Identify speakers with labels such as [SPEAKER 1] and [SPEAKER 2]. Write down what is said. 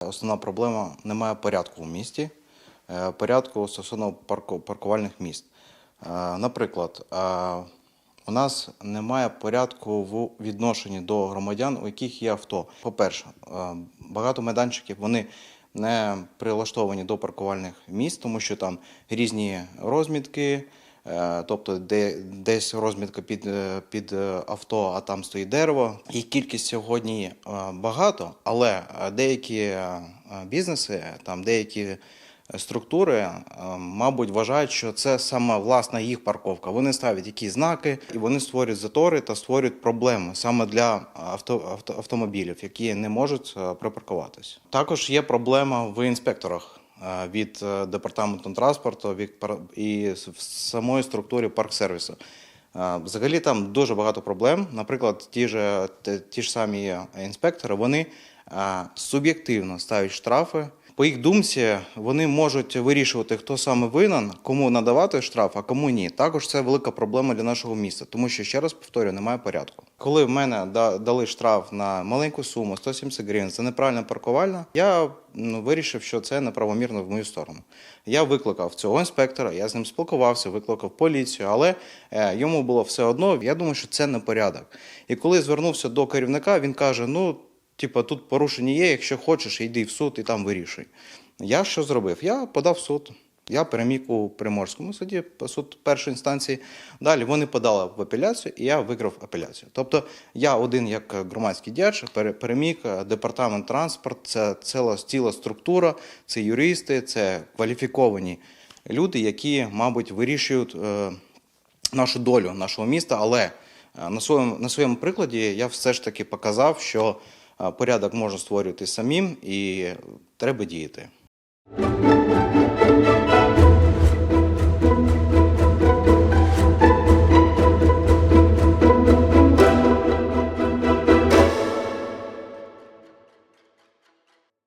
[SPEAKER 1] Основна проблема немає порядку в місті, е, порядку стосовно паркувальних місць. Е, Наприклад, е, у нас немає порядку в відношенні до громадян, у яких є авто. По-перше, багато майданчиків вони не прилаштовані до паркувальних місць, тому що там різні розмітки. Е, Тобто, де десь розмітка під, е, під е, авто, а там стоїть дерево. Їх кількість сьогодні багато, але деякі бізнеси, там деякі структури, мабуть, вважають, що це саме власна їх парковка. Вони ставлять якісь знаки і вони створюють затори та створюють проблеми саме для авто, авто, автомобілів, які не можуть припаркуватись. Також є проблема в інспекторах від е, департаменту транспорту від і в самої структурі парк-сервісу. Е, Взагалі там дуже багато проблем. Наприклад, ті ж, ті ж самі інспектори вони е, суб'єктивно ставлять штрафи. По їх думці, вони можуть вирішувати, хто саме винен, кому надавати штраф, а кому ні. Також це велика проблема для нашого міста, тому що ще раз повторюю, немає порядку. Коли в мене дали штраф на маленьку суму 170 гривень за неправильне паркувальне, я ну, вирішив, що це неправомірно в мою сторону. Я викликав цього інспектора, я з ним спілкувався, викликав поліцію, але е, йому було все одно. Я думаю, що це не порядок. І коли звернувся до керівника, він каже: ну. Типа, тут порушення є, якщо хочеш, йди в суд і там вирішуй. Я що зробив? Я подав суд. Я переміг у Приморському суді, суд першої інстанції. Далі вони подали в апеляцію, і я виграв апеляцію. Тобто я один як громадський діяч переміг е, департамент транспорт, це ціла, ціла структура, це юристи, це кваліфіковані люди, які, мабуть, вирішують е, нашу долю нашого міста. Але е, на своєму, на своєму прикладі я все ж таки показав, що порядок можна створювати самим і треба діяти.